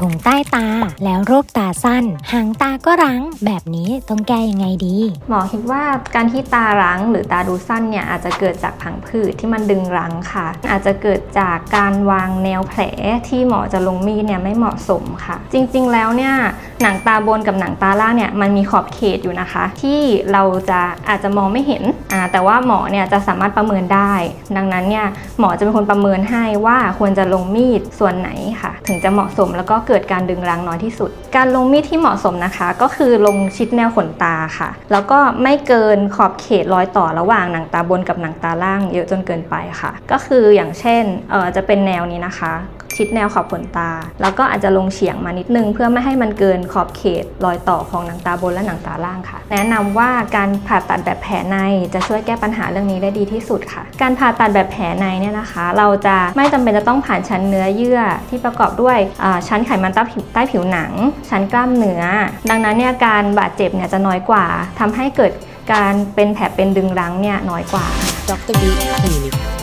ถุงใต้ตา แล้วโรคตาสั้น หางตาก็รั้ง แบบนี้ต้องแก้ยังไงดี หมอคิดว่าการที่ตารั้งหรือตาดูสั้นเนี่ยอาจจะเกิดจากผังผืดที่มันดึงรั้งค่ะ อาจจะเกิดจากการวางแนวแผลที่หมอจะลงมีดเนี่ยไม่เหมาะสมค่ะ จริงๆแล้วเนี่ยหนังตาบนกับหนังตาล่างเนี่ยมันมีขอบเขตอยู่นะคะ ที่เราจะอาจจะมองไม่เห็นอ่าแต่ว่าหมอเนี่ยจะสามารถประเมินได้ ดังนั้นเนี่ยหมอจะเป็นคนประเมินให้ว่าควรจะลงมีดส่วนไหนค่ะ ถึงจะเหมาะสมแล้วก็เกิดการดึงรั้งน้อยที่สุด การลงมีดที่เหมาะสมนะคะ ก็คือลงชิดแนวขนตาค่ะ แล้วก็ไม่เกินขอบเขตรอยต่อระหว่างหนังตาบนกับหนังตาล่างเยอะจนเกินไปค่ะ ก็คืออย่างเช่นเออจะเป็นแนวนี้นะคะชิดแนวขอบขนตา แล้วก็อาจจะลงเฉียงมานิดนึง เพื่อไม่ให้มันเกินขอบเขตรอยต่อของหนังตาบนและหนังตาล่างค่ะ แนะนำว่าการผ่าตัดแบบแผลในจะช่วยแก้ปัญหาเรื่องนี้ได้ดีที่สุดค่ะ การผ่าตัดแบบแผลในเนี่ยนะคะ เราจะไม่จำเป็นจะต้องผ่านชั้นเนื้อเยื่อที่ประกอบด้วยชั้นไขมันใต้ผิวหนัง ชั้นกล้ามเนื้อ ดังนั้นเนี่ยการบาดเจ็บเนี่ยจะน้อยกว่าทำให้เกิดการเป็นแผลเป็นดึงรั้งเนี่ยน้อยกว่าดรบีคลินิก